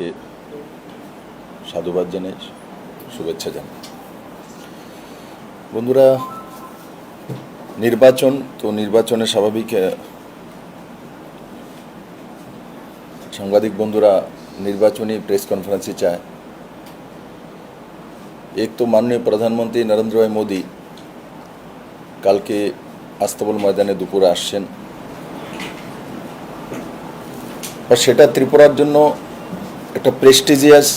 সবাইকে সাধুবাদ জানাই, শুভেচ্ছা জানাই। বন্ধুরা, নির্বাচন, তো নির্বাচনে স্বাভাবিক সাংবাদিক বন্ধুরা, নির্বাচনী প্রেস কনফারেন্সে চায়। এক তো মাননীয় প্রধানমন্ত্রী নরেন্দ্র ভাই মোদী কালকে আস্তাবল ময়দানে দুপুরে আসছেন। সেটা ত্রিপুরার জন্য একটা প্রেস্টিজিয়াস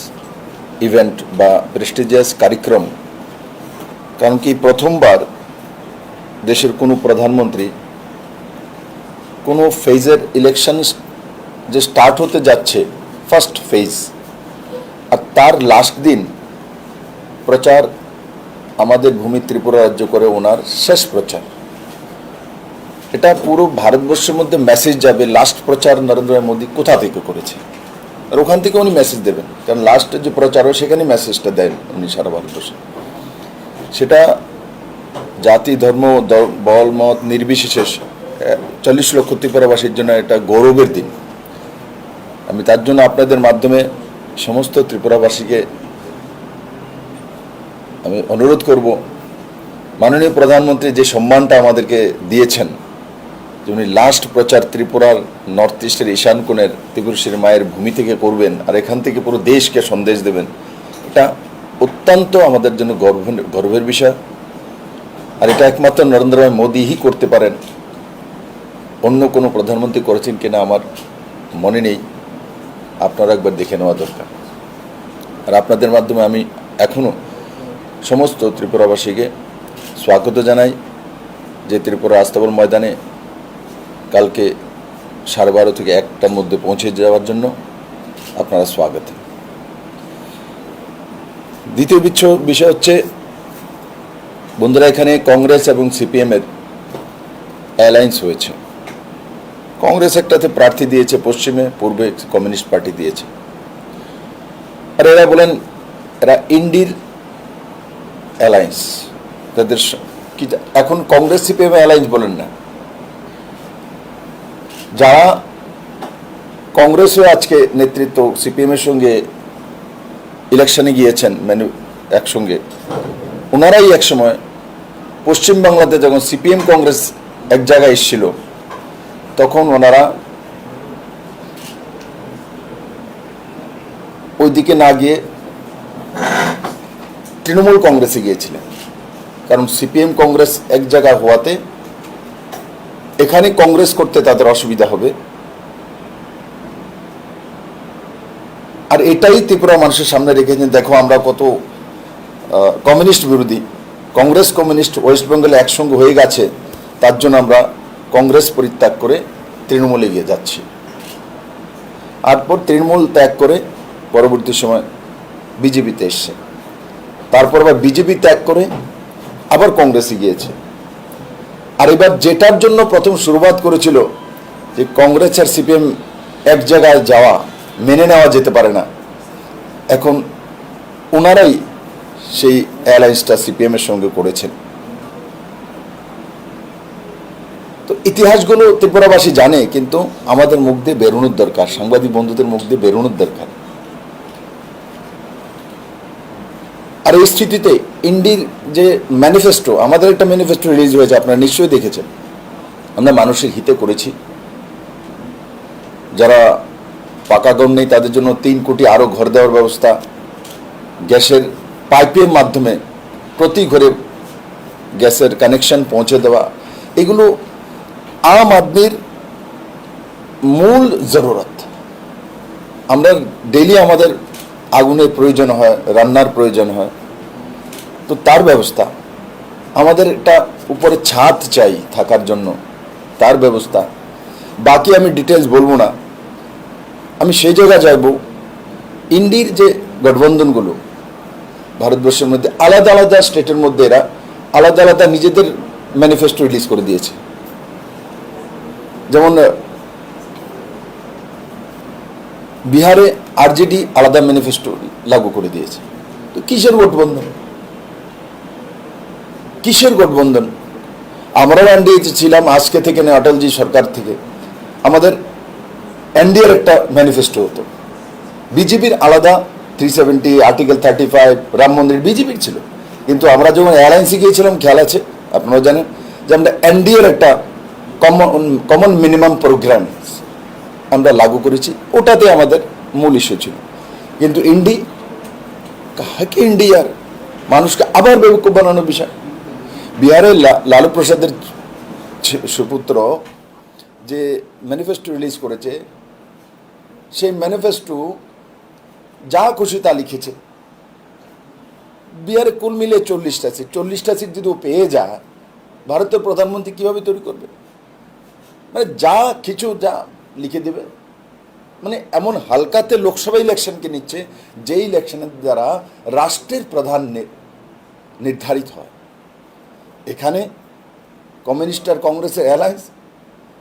ইভেন্ট বা প্রেস্টিজিয়াস কার্যক্রম কারণ কি প্রথমবার দেশের কোনো প্রধানমন্ত্রী কোনো ফেজের ইলেকশন যে স্টার্ট হতে যাচ্ছে ফার্স্ট ফেজ আর তার লাস্ট দিন প্রচার আমাদের ভূমি ত্রিপুরা রাজ্য করে ওনার শেষ প্রচার। এটা পুরো ভারতবর্ষের মধ্যে মেসেজ যাবে লাস্ট প্রচার নরেন্দ্র মোদী কোথা থেকে করেছে? আর ওখান থেকে উনি মেসেজ দেবেন। কারণ লাস্টের যে প্রচার হয় সেখানে মেসেজটা দেন উনি সারা ভারতবর্ষে। সেটা জাতি, ধর্ম বল, মত নির্বিশেষে, চল্লিশ লক্ষ ত্রিপুরাবাসীর জন্য এটা গৌরবের দিন। আমি তার জন্য আপনাদের মাধ্যমে সমস্ত ত্রিপুরাবাসীকে আমি অনুরোধ করব, মাননীয় প্রধানমন্ত্রী যে সম্মানটা আমাদেরকে দিয়েছেন যে লাস্ট প্রচার ত্রিপুরার নর্থ ইস্টের ঈশান কোণের ত্রিপুরেশ্বরী মায়ের ভূমি থেকে করবেন আর এখান থেকে পুরো দেশকে সন্দেশ দেবেন, এটা অত্যন্ত আমাদের জন্য গর্ব গর্বের বিষয়। আর এটা একমাত্র নরেন্দ্র মোদীই করতে পারেন। অন্য কোনো প্রধানমন্ত্রী করেছেন কিনা আমার মনে নেই। আপনারা একবার দেখে নেওয়া দরকার। আর আপনাদের মাধ্যমে আমি এখনও সমস্ত ত্রিপুরাবাসীকে স্বাগত জানাই যে ত্রিপুরা আস্তাবল ময়দানে কালকে সাড়ে বারো থেকে একটার মধ্যে পৌঁছে যাওয়ার জন্য আপনারা স্বাগত। দ্বিতীয় বিচ্ছ- বিষয় হচ্ছে, বন্ধুরা এখানে কংগ্রেস এবং সিপিএমের অ্যালায়েন্স হয়েছে। কংগ্রেস একটাতে প্রার্থী দিয়েছে পশ্চিমে, পূর্বে কমিউনিস্ট পার্টি দিয়েছে। আর এরা বলেন, এরা ইন্ডির অ্যালায়েন্স তাদের কি এখন কংগ্রেস, সিপিএম অ্যালায়েন্স বলেন না। যারা কংগ্রেসও আজকে নেতৃত্ব, সিপিএমের সঙ্গে ইলেকশনে গিয়েছেন মানে একসঙ্গে, ওনারাই একসময় পশ্চিমবাংলাতে যখন সিপিএম কংগ্রেস এক জায়গায় এসেছিল, তখন ওনারা ওইদিকে না গিয়ে তৃণমূল কংগ্রেসে গিয়েছিলেন। কারণ সিপিএম কংগ্রেস এক জায়গায় হওয়াতে এখানে কংগ্রেস করতে তাদের অসুবিধা হবে। আর এটাই ত্রিপুরা মানুষের সামনে রেখেছেন দেখো আমরা কত কমিউনিস্ট বিরোধী। কংগ্রেস কমিউনিস্ট ওয়েস্ট বেঙ্গলে একসঙ্গে হয়ে গেছে, তার জন্য আমরা কংগ্রেস পরিত্যাগ করে তৃণমূলে গিয়ে যাচ্ছি। তারপর তৃণমূল ত্যাগ করে পরবর্তী সময় বিজেপিতে এসছে। তারপর আবার বিজেপি ত্যাগ করে আবার কংগ্রেসে গিয়েছে আর এবার যেটার জন্য প্রথম শুরুয়াত করেছিল যে কংগ্রেস আর সিপিএম এক জায়গায় যাওয়া, মেনে নেওয়া যেতে পারে না। এখন ওনারাই সেই অ্যালায়েন্সটা সিপিএমের সঙ্গে করেছেন। তো ইতিহাসগুলো ত্রিপুরাবাসী জানে, কিন্তু আমাদের মুখ দিয়ে বেরোনোর দরকার, সাংবাদিক বন্ধুদের মুখ দিয়ে বেরোনোর দরকার। আর এই স্থিতিতে ইন্ডির যে ম্যানিফেস্টো আমাদের একটা ম্যানিফেস্টো রিলিজ হয়েছে, আপনারা নিশ্চয়ই দেখেছেন। আমরা মানুষের হিতে করেছি। যারা পাকা ঘর নেই, তাদের জন্য তিন কোটি আরও ঘর দেওয়ার ব্যবস্থা, গ্যাসের পাইপের মাধ্যমে প্রতি ঘরে গ্যাসের কানেকশন পৌঁছে দেওয়া, এগুলো আম আদমির মূল জরুরত। আমরা ডেলি আমাদের আগুনের প্রয়োজন হয়, রান্নার প্রয়োজন হয় তো তার ব্যবস্থা। আমাদের একটা উপরে ছাদ চাই থাকার জন্য, তার ব্যবস্থা। বাকি আমি ডিটেলস বলব না। আমি সেই জায়গায় যাইব। ইন্ডির যে গঠবন্ধনগুলো, ভারতবর্ষের মধ্যে আলাদা আলাদা স্টেটের মধ্যে এরা আলাদা আলাদা নিজেদের ম্যানিফেস্টো রিলিজ করে দিয়েছে। যেমন বিহারে আরজেডি আলাদা ম্যানিফেস্টো লাগু করে দিয়েছে। তো কিসের গঠবন্ধন? কিসের গঠবন্ধন? আমরাও এনডিএতে ছিলাম, আজকে থেকে না অটলজি সরকার থেকে। আমাদের এনডিএর একটা ম্যানিফেস্টো হতো। বিজেপির আলাদা three seventy article thirty five Ram Mandir বিজেপির ছিল। কিন্তু আমরা যখন অ্যালায়েন্সে গিয়েছিলাম, খেয়াল আছে? আপনারা জানেন যে আমরা এনডিএর একটা কমন কমন মিনিমাম প্রোগ্রাম আমরা লাগু করেছি। ওটাতে আমাদের মূল ইস্যু ছিল। কিন্তু ইন্ডি কাহাকে ইন্ডিয়ার মানুষকে আবার বেবকুব বানানোর বিষয়। বিহারের লা- লালু প্রসাদের সুপুত্র যে ম্যানিফেস্টো রিলিজ করেছে, সেই ম্যানিফেস্টো যা খুশি তা লিখেছে। বিহারে কুল মিলে চল্লিশটা সিট চল্লিশটা সিট যদি ও পেয়ে যায়, ভারতের প্রধানমন্ত্রী কীভাবে তৈরি করবে? মানে যা কিছু যা লিখে দেবে মানে এমন হালকাতে লোকসভা ইলেকশনকে নিচ্ছে, যেই ইলেকশনের দ্বারা রাষ্ট্রের প্রধান নির্ধারিত হয়। এখানে কমিউনিস্ট আর কংগ্রেসের অ্যালায়েন্স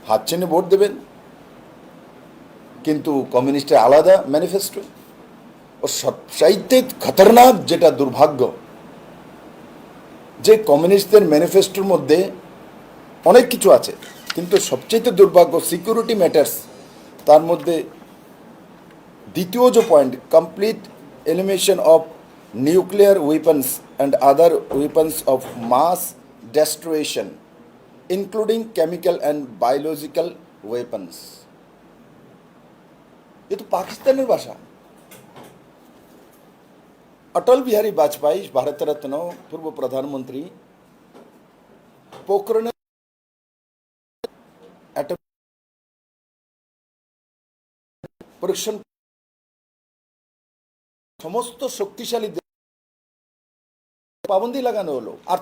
হাত চেনে ভোট দেবেন। কিন্তু কমিউনিস্টের আলাদা ম্যানিফেস্টো ও সবচাইতে খতরনাক যেটা দুর্ভাগ্য, যে কমিউনিস্টদের ম্যানিফেস্টোর মধ্যে অনেক কিছু আছে, কিন্তু সবচেয়ে দুর্ভাগ্য সিকিউরিটি ম্যাটার্স তার মধ্যে দ্বিতীয় যে point complete elimination of nuclear weapons and other weapons of mass destruction including chemical and biological weapons এ তো পাকিস্তানের ভাষা अटल बिहारी वाजपेयी भारत रत्न पूर्व प्रधानमंत्री पोखरण एटम পরীক্ষণ সমস্ত শক্তিশালী দেশ পাবন্দি লাগানো হলো আর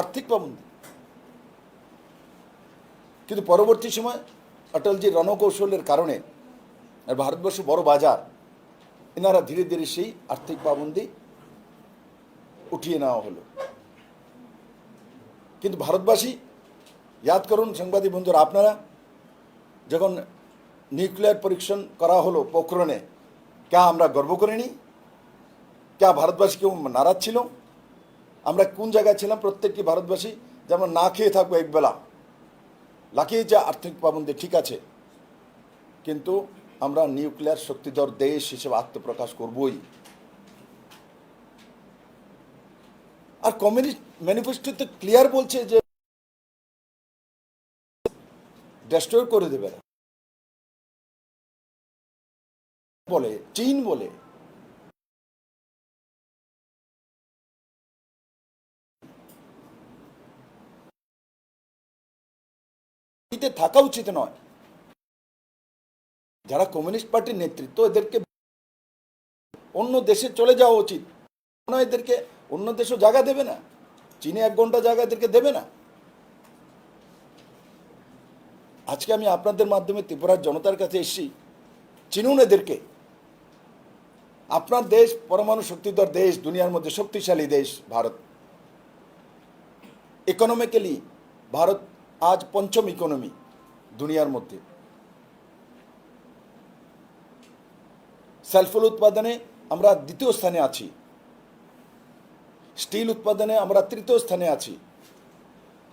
আর্থিক পাবন্দি। কিন্তু পরবর্তী সময় অটলজির রণকৌশলের কারণে ভারতবর্ষ বড় বাজার, এনারা ধীরে ধীরে সেই আর্থিক পাবন্দি উঠিয়ে নেওয়া হলো। কিন্তু ভারতবাসী, ইয়াদ করুন সাংবাদিক বন্ধুরা, আপনারা যখন নিউক্লিয়ার পরীক্ষণ করা হলো পোখরণে কে আমরা গর্ব করিনি? কে ভারতবাসী কেউ নারাজ ছিল আমরা কোন জায়গায় ছিলাম প্রত্যেকটি ভারতবাসী যেমন না খেয়ে থাকব একবেলা লাখিয়েছে আর্থিক পাবন্দি ঠিক আছে। কিন্তু আমরা নিউক্লিয়ার শক্তিধর দেশ হিসেবে আত্মপ্রকাশ করবই। আর কমিউনিস্ট ম্যানিফেস্টোতে ক্লিয়ার বলছে যে ডেস্ট্রয় করে দেবে বলে, চীন বলে এতে থাকা উচিত নয়। যারা কমিউনিস্ট পার্টির নেতৃত্ব, এদেরকে অন্য দেশে চলে যাওয়া উচিত। এদেরকে অন্য দেশও জায়গা দেবে না। চীনে এক ঘণ্টা জায়গা এদেরকে দেবে না। আজকে আমি আপনাদের মাধ্যমে ত্রিপুরার জনতার কাছে এসেছি। চিনুন এদেরকে। আপনার দেশ পরমাণু শক্তিধর দেশ, দুনিয়ার মধ্যে শক্তিশালী দেশ, ভারত। ইকোনমিক্যালি ভারত আজ পঞ্চম ইকোনমি দুনিয়ার মধ্যে। সেলফোল উৎপাদনে আমরা দ্বিতীয় স্থানে আছি। স্টিল উৎপাদনে আমরা তৃতীয় স্থানে আছি।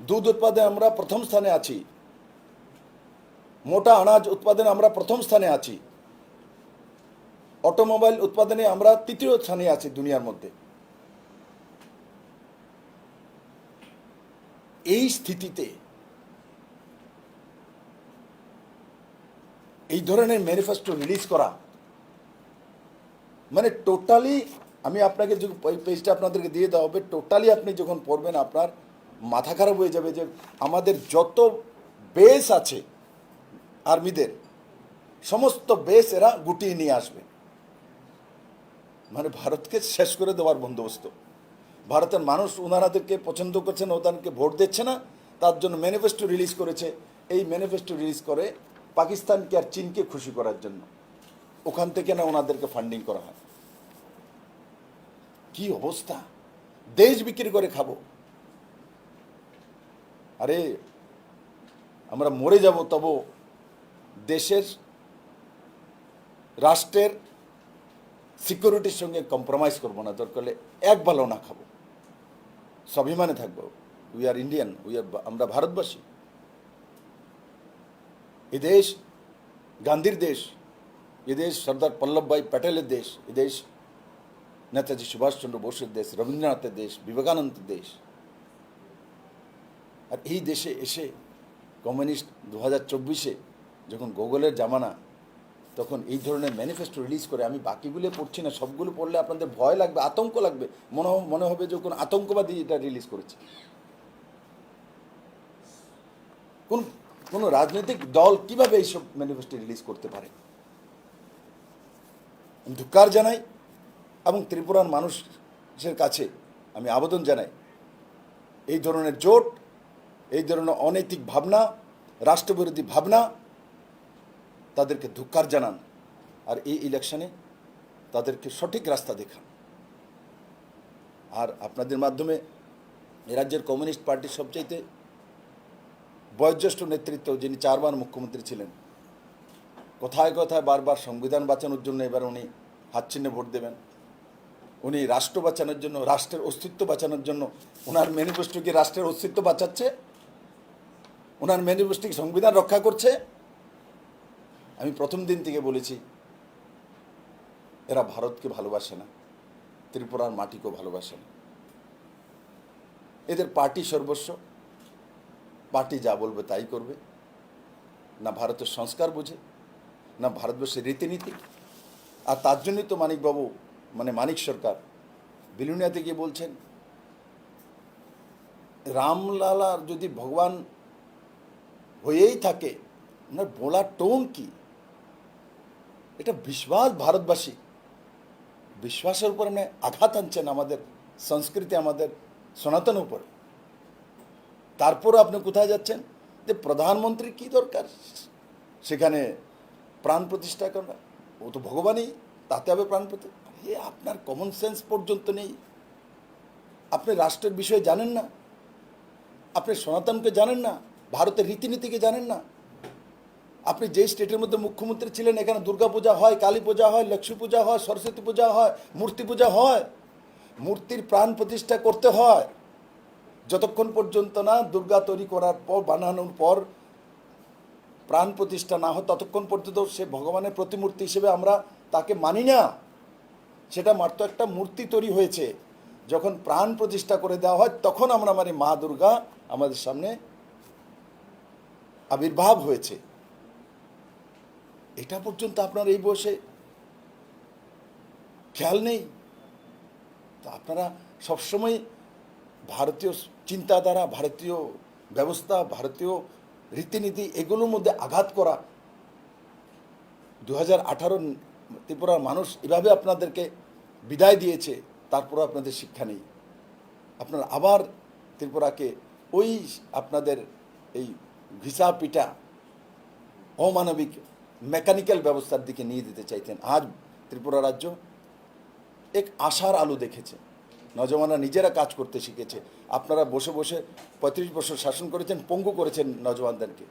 দুধ উৎপাদনে আমরা প্রথম স্থানে আছি। মোটা আনাজ উৎপাদনে আমরা প্রথম স্থানে আছি। অটোমোবাইল উৎপাদনে আমরা তৃতীয় স্থানে আছি দুনিয়ার মধ্যে। এই স্থিতিতে এই ধরনের ম্যানিফেস্টো রিলিজ করা। মানে টোটালি আমি আপনাকে ওই পেজটা আপনাদেরকে দিয়ে দেওয়া হবে টোটালি আপনি যখন পড়বেন, আপনার মাথা খারাপ হয়ে যাবে যে আমাদের যত বেস আছে আর্মিদের সমস্ত বেস এরা গুটিয়ে নিয়ে আসবে। মানে ভারতকে শেষ করে দেওয়ার বন্দোবস্ত। ভারতের মানুষ ওনারাদেরকে পছন্দ করছে না ওদেরকে ভোট দিচ্ছে না, তার জন্য ম্যানিফেস্টো রিলিজ করেছে। এই ম্যানিফেস্টো রিলিজ করে পাকিস্তানকে আর চীনকে খুশি করার জন্য। ওখান থেকে না ওনাদেরকে ফান্ডিং করা হয়। কি অবস্থা? দেশ বিক্রি করে খাব। আরে, আমরা মরে যাব তবু দেশের রাষ্ট্রের সিকিউরিটির সঙ্গে কম্প্রোমাইজ করব না। দরকার এক ভালো না খাব। স্বাভিমানে থাকব। We are Indian we are আমরা ভারতবাসী। এ দেশ গান্ধীর দেশ এ দেশ সর্দার পল্লবভাই প্যাটেলের দেশ এ দেশ নেতাজি সুভাষচন্দ্র বোসের দেশ রবীন্দ্রনাথের দেশ বিবেকানন্দের দেশ আর এই দেশে এসে কমিউনিস্ট দু হাজার চব্বিশে যখন গুগলের জামানা, তখন এই ধরনের ম্যানিফেস্টো রিলিজ করে, আমি বাকিগুলো পড়ছি না, সবগুলো পড়লে আপনাদের ভয় লাগবে, আতঙ্ক লাগবে, মনে মনে হবে যে কোনো আতঙ্কবাদী এটা রিলিজ করেছে। কোন কোন রাজনৈতিক দল কীভাবে এইসব ম্যানিফেস্টো রিলিজ করতে পারে? আমি ধিক্কার জানাই এবং ত্রিপুরার মানুষের কাছে আমি আবেদন জানাই, এই ধরনের জোট, এই ধরনের অনৈতিক ভাবনা, রাষ্ট্রবিরোধী ভাবনা, তাদেরকে ধিক্কার জানান আর এই ইলেকশনে তাদেরকে সঠিক রাস্তা দেখান। আর আপনাদের মাধ্যমে রাজ্যের কমিউনিস্ট পার্টির সবচাইতে বয়োজ্যেষ্ঠ নেতৃত্ব যিনি চারবার মুখ্যমন্ত্রী ছিলেন, কোথায় কোথায় বারবার সংবিধান বাঁচানোর জন্য এবার উনি হাত চিহ্নে ভোট দেবেন। উনি রাষ্ট্র বাঁচানোর জন্য, রাষ্ট্রের অস্তিত্ব বাঁচানোর জন্য ওনার ম্যানিফেস্টো কি রাষ্ট্রের অস্তিত্ব বাঁচাচ্ছে? ওনার ম্যানিফেস্টো কি সংবিধান রক্ষা করছে? আমি প্রথম দিন থেকে বলেছি, এরা ভারতকে ভালোবাসে না, ত্রিপুরার মাটিকেও ভালোবাসে না। এদের পার্টি সর্বস্ব। পার্টি যা বলবে তাই করবে। না ভারতের সংস্কার বোঝে, না ভারতবর্ষের রীতিনীতি। আর তার জন্যই তো মানিকবাবু মানে মানিক সরকার বিলুনিয়াতে গিয়ে বলছেন, রামলালার যদি ভগবান হয়েই থাকে, ওনার বলার টোন কি? এটা বিশ্বাস ভারতবাসী। বিশ্বাসের উপর মানে আঘাত আনছেন আমাদের সংস্কৃতি, আমাদের সনাতন উপরে। তারপর আপনি কোথায় যাচ্ছেন? যে প্রধানমন্ত্রী কি দরকার? সেখানে প্রাণ প্রতিষ্ঠা করা। ও তো ভগবানই, তাতে হবে প্রাণ প্রতি। এ আপনার কমন সেন্স পর্যন্ত নেই। আপনি রাষ্ট্রের বিষয়ে জানেন না। আপনি সনাতনকে জানেন না। ভারতের রীতিনীতিকে জানেন না। আপনি যে স্টেটের মধ্যে মুখ্যমন্ত্রী ছিলেন, এখানে দুর্গা পূজা হয়, কালী পূজা হয়, লক্ষ্মী পূজা হয়, সরস্বতী পূজা হয়, মূর্তি পূজা হয়। মূর্তির প্রাণ প্রতিষ্ঠা করতে হয়। যতক্ষণ পর্যন্ত না দুর্গা তৈরি করার পর, বানানোর পর প্রাণ প্রতিষ্ঠা না হয়, ততক্ষণ পর্যন্ত সে ভগবানের প্রতিমূর্তি হিসেবে আমরা তাকে মানি না। সেটা মাত্র একটা মূর্তি তৈরি হয়েছে। যখন প্রাণ প্রতিষ্ঠা করে দেওয়া হয়, তখন আমরা মানে মা দুর্গা আমাদের সামনে আবির্ভাব হয়েছে। এটা পর্যন্ত আপনার এই বসে খেয়াল নেই? তো আপনারা সবসময় ভারতীয় চিন্তাধারা, ভারতীয় ব্যবস্থা, ভারতীয় রীতিনীতি এগুলোর মধ্যে আঘাত করা। দু হাজার ত্রিপুরার মানুষ এভাবে আপনাদেরকে বিদায় দিয়েছে, তারপরও আপনাদের শিক্ষা নেই। আপনারা আবার ত্রিপুরাকে ওই আপনাদের এই ভিসা পিটা অমানবিক মেকানিক্যাল ব্যবস্থার দিকে নিয়ে দিতে চাইতেন আজ ত্রিপুরা রাজ্য এক আশার আলো দেখেছে। নজওয়ানরা নিজেরা কাজ করতে শিখেছে। আপনারা বসে বসে পঁয়ত্রিশ বছর শাসন করেছেন, পঙ্গু করেছেন নজওয়ানদেরকে।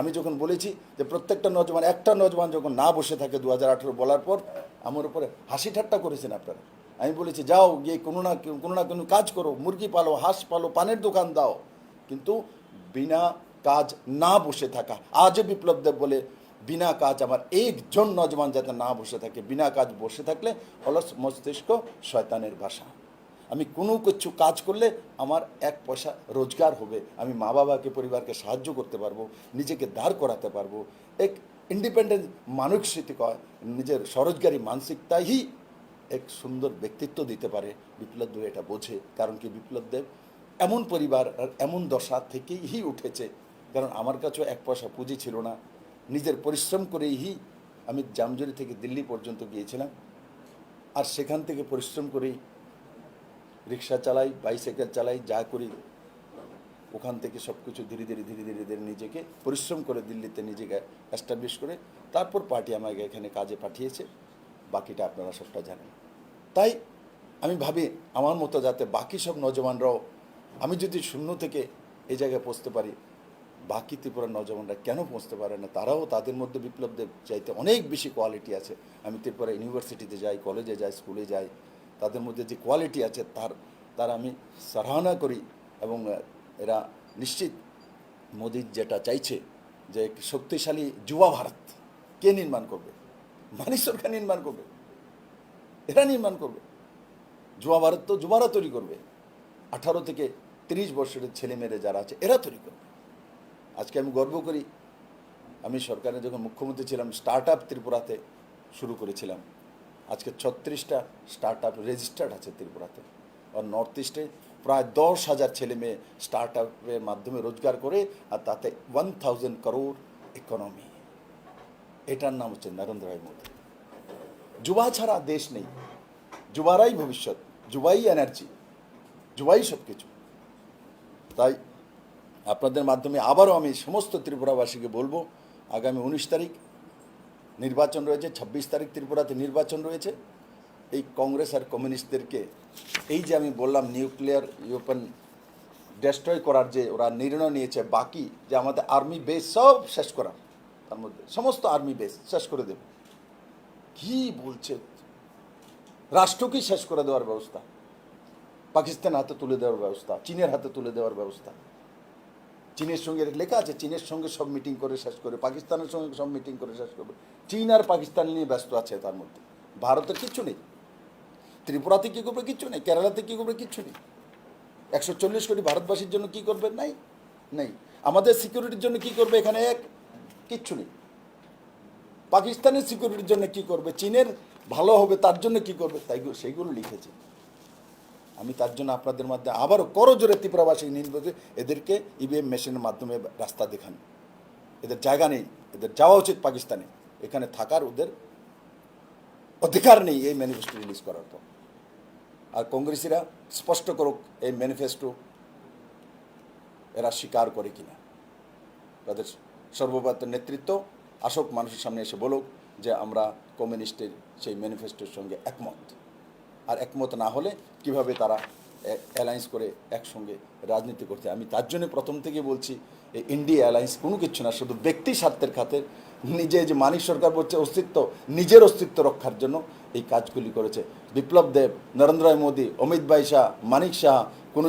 আমি যখন বলেছি যে প্রত্যেকটা নজওয়ান, একটা নজওয়ান যখন না বসে থাকে দু হাজার আঠেরো বলার পর, আমার উপরে হাসি ঠাট্টা করেছেন আপনারা। আমি বলেছি, যাও গিয়ে কোনো না কোনো না কোনো কাজ করো, মুরগি পালো, হাঁস পালো, পানের দোকান দাও। কিন্তু বিনা কাজ না বসে থাকা আজও বিপ্লব দেব বলে বিনা কাজ আমার একজন নজওয়ান যাতে না বসে থাকে, বিনা কাজ বসে থাকলে অলস মস্তিষ্ক শয়তানের ভাষা আমি কোনো কিছু কাজ করলে আমার এক পয়সা রোজগার হবে। আমি মা বাবাকে, পরিবারকে সাহায্য করতে পারব, নিজেকে দাঁড় করাতে পারব। এক ইন্ডিপেন্ডেন্ট মানসিক নিজের স্বরোজগারী মানসিকতাই এক সুন্দর ব্যক্তিত্ব দিতে পারে। বিপ্লব দেব এটা বোঝে। কারণ কি বিপ্লব দেব? এমন পরিবার আর এমন দশা থেকেই উঠেছে। কারণ আমার কাছেও এক পয়সা পুঁজি ছিল না। নিজের পরিশ্রম করেই আমি জামজুরি থেকে দিল্লি পর্যন্ত গিয়েছিলাম। আর সেখান থেকে পরিশ্রম করেই রিক্সা চালাই বাইসাইকেল চালাই, যা করি, ওখান থেকে সব কিছু ধীরে ধীরে ধীরে ধীরে ধীরে নিজেকে পরিশ্রম করে দিল্লিতে নিজেকে অ্যাস্টাবলিশ করে, তারপর পার্টি আমাকে এখানে কাজে পাঠিয়েছে। বাকিটা আপনারা সবটা জানেন। তাই আমি ভাবি, আমার মতো যাতে বাকি সব নজওয়ানরাও, আমি যদি শূন্য থেকে এই জায়গায় পৌঁছতে পারি, বাকি ত্রিপুরার নজওয়ানরা কেন পৌঁছতে পারে না? তারাও তাদের মধ্যে বিপ্লবদের চাইতে অনেক বেশি কোয়ালিটি আছে। আমি ত্রিপুরা ইউনিভার্সিটিতে যাই কলেজে যাই স্কুলে যাই তাদের মধ্যে যে কোয়ালিটি আছে, তার তার আমি সারাহনা করি এবং এরা নিশ্চিত মোদি যেটা চাইছে যে শক্তিশালী যুবা ভারত কে নির্মাণ করবে? মানি সরকার নির্মাণ করবে? এরা নির্মাণ করবে। যুবা ভারত তো যুবারা তৈরি করবে। আঠারো থেকে তিরিশ বছরের ছেলেমেয়েরা যারা আছে, এরা তৈরি করবে। আজকে আমি গর্ব করি, আমি সরকারে যখন মুখ্যমন্ত্রী ছিলাম স্টার্ট আপ ত্রিপুরাতে শুরু করেছিলাম। আজকে ছত্রিশটা স্টার্ট আপ রেজিস্টার্ড আছে ত্রিপুরাতে। আর নর্থ ইস্টে প্রায় দশ হাজার ছেলে মেয়ে স্টার্ট আপের মাধ্যমে রোজগার করে, আর তাতে ওয়ান থাউজেন্ড করোড় ইকোনমি এটার নাম হচ্ছে নরেন্দ্র ভাই মোদী। যুবা ছাড়া দেশ নেই। যুবারাই ভবিষ্যৎ। যুবাই এনার্জি যুবাই সব কিছু তাই আপনাদের মাধ্যমে আবারও আমি সমস্ত ত্রিপুরাবাসীকে বলব, আগামী উনিশ তারিখ নির্বাচন রয়েছে, ছাব্বিশ তারিখ ত্রিপুরাতে নির্বাচন রয়েছে। এই কংগ্রেস আর কমিউনিস্টদেরকে এই যে আমি বললাম, নিউক্লিয়ার ইউপেন ডেস্ট্রয় করার যে ওরা নির্ণয় নিয়েছে, বাকি যে আমাদের আর্মি বেস সব শেষ করা। তার মধ্যে সমস্ত আর্মি বেস শেষ করে দেবে। কি বলছে? রাষ্ট্রকেই শেষ করে দেওয়ার ব্যবস্থা? পাকিস্তান হাতে তুলে দেওয়ার ব্যবস্থা, চীনের হাতে তুলে দেওয়ার ব্যবস্থা। চীনের সঙ্গে লেখা আছে, চীনের সঙ্গে সব মিটিং করে শেষ করে, পাকিস্তানের সঙ্গে সব মিটিং করে শেষ করবে। চীন আর পাকিস্তান নিয়ে ব্যস্ত আছে তার মধ্যে। ভারতের কিচ্ছু নেই। ত্রিপুরাতে কী করবে কিচ্ছু নেই, কেরালাতে কী করবে কিচ্ছু নেই। একশো চল্লিশ কোটি ভারতবাসীর জন্য কী করবে? নাই, নেই। আমাদের সিকিউরিটির জন্য কী করবে এখানে এক? কিচ্ছু নেই। পাকিস্তানের সিকিউরিটির জন্য কী করবে? চীনের ভালো হবে তার জন্য কী করবে? তাই সেইগুলো লিখেছে। আমি তার জন্য আপনাদের মধ্যে আবারও করজোরে ত্রিপুরাবাসী নির্বাচন এদেরকে ইভিএম মেশিনের মাধ্যমে রাস্তা দেখান। এদের জায়গা নেই, এদের যাওয়া উচিত পাকিস্তানে। এখানে থাকার ওদের অধিকার নেই এই ম্যানিফেস্টো রিলিজ করার পর। আর কংগ্রেসিরা স্পষ্ট করুক, এই ম্যানিফেস্টো এরা স্বীকার করে কিনা। তাদের সর্বভারতীয় নেতৃত্ব আসক, মানুষের সামনে এসে বলুক যে আমরা কমিউনিস্টের সেই ম্যানিফেস্টোর সঙ্গে একমত। আর একমত না হলে কীভাবে তারা অ্যালায়েন্স করে একসঙ্গে রাজনীতি করতে আমি তার জন্য প্রথম থেকে বলছি, এই ইন্ডিয়া অ্যালায়েন্স কোনো কিছু না, শুধু ব্যক্তি স্বার্থের খাতের নিজে যে মানিক সরকার বলছে অস্তিত্ব, নিজের অস্তিত্ব রক্ষার জন্য এই কাজগুলি করেছে। বিপ্লব দেব, নরেন্দ্র মোদী, অমিত ভাই শাহ, মানিক শাহ, কোনো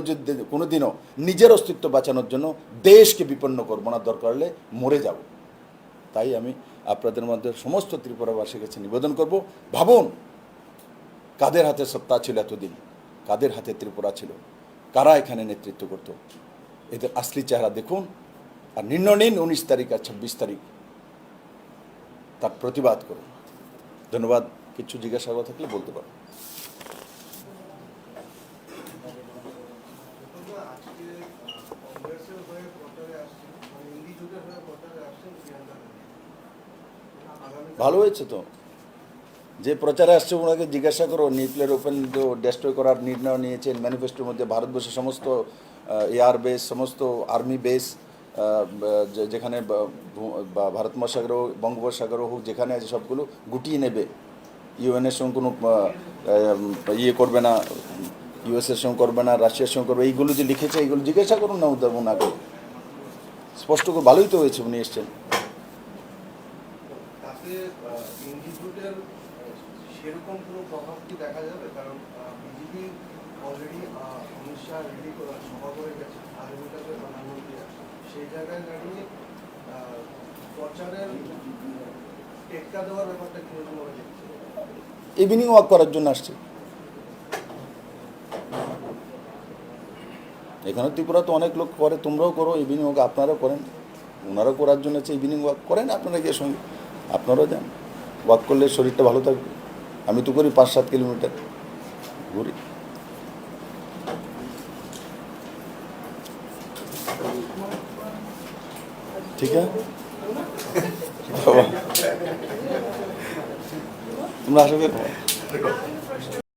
কোনোদিনও নিজের অস্তিত্ব বাঁচানোর জন্য দেশকে বিপন্ন করব না, দরকার হলে মরে যাব। তাই আমি আপনাদের মধ্যে সমস্ত ত্রিপুরাবাসীর কাছে নিবেদন করব, ভাবুন কাদের হাতে সত্তা ছিল এতদিন? কাদের হাতে ত্রিপুরা ছিল? কারা এখানে নেতৃত্ব করত? এদের আসলি চেহারা দেখুন আর নির্ণয় নিন উনিশ তারিখ আর ছাব্বিশ তারিখ তার প্রতিবাদ করুন। ধন্যবাদ। কিছু জিজ্ঞাসা করা থাকলে বলতে পারো। ভালো হয়েছে তো? যে প্রচারে আসছে ওনাকে জিজ্ঞাসা করো নিউক্লিয়ার ওপেন ডেস্ট্রয় করার নির্ণয় নিয়েছেন ম্যানিফেস্টোর মধ্যে ভারতবর্ষের সমস্ত এয়ার বেস সমস্ত আর্মি বেস যেখানে ভারত হোক, বঙ্গোপসাগর হোক, যেখানে আছে সবগুলো গুটিয়ে নেবে। ইউএনের সঙ্গে কোনো ইয়ে করবে না ইউএসের সঙ্গে করবে না, রাশিয়ার সঙ্গে করবে এইগুলো যে লিখেছে, এইগুলো জিজ্ঞাসা করুন না ওদের ওনাকে স্পষ্ট করে ভালোই তো হয়েছে উনি এসছেন। সেরকম কোনো প্রভাব কি দেখা যাবে? কারণ BJP already Amit Shah ready সভা করে গেছে, আগামীকালে প্রধানমন্ত্রী সেই জায়গায় দাঁড়িয়ে প্রচারের টেক্কা দেওয়ার ব্যাপারটা কীরকম ভাবে দেখছে। ইভিনিং ওয়াক করার জন্য আসছে। এখানে ত্রিপুরা তো অনেক লোক করে, তোমরাও করো ইভিনিং ওয়াক আপনারাও করেন। ওনারাও করার জন্য ইভিনিং ওয়াক করেন, আপনারা গিয়ে সঙ্গে আপনারাও যান। ওয়াক করলে শরীরটা ভালো থাকবে। আমি তো করি পাঁচ সাত কিলোমিটার। ঘুরি। ঠিক আছে? তোমরা আসবে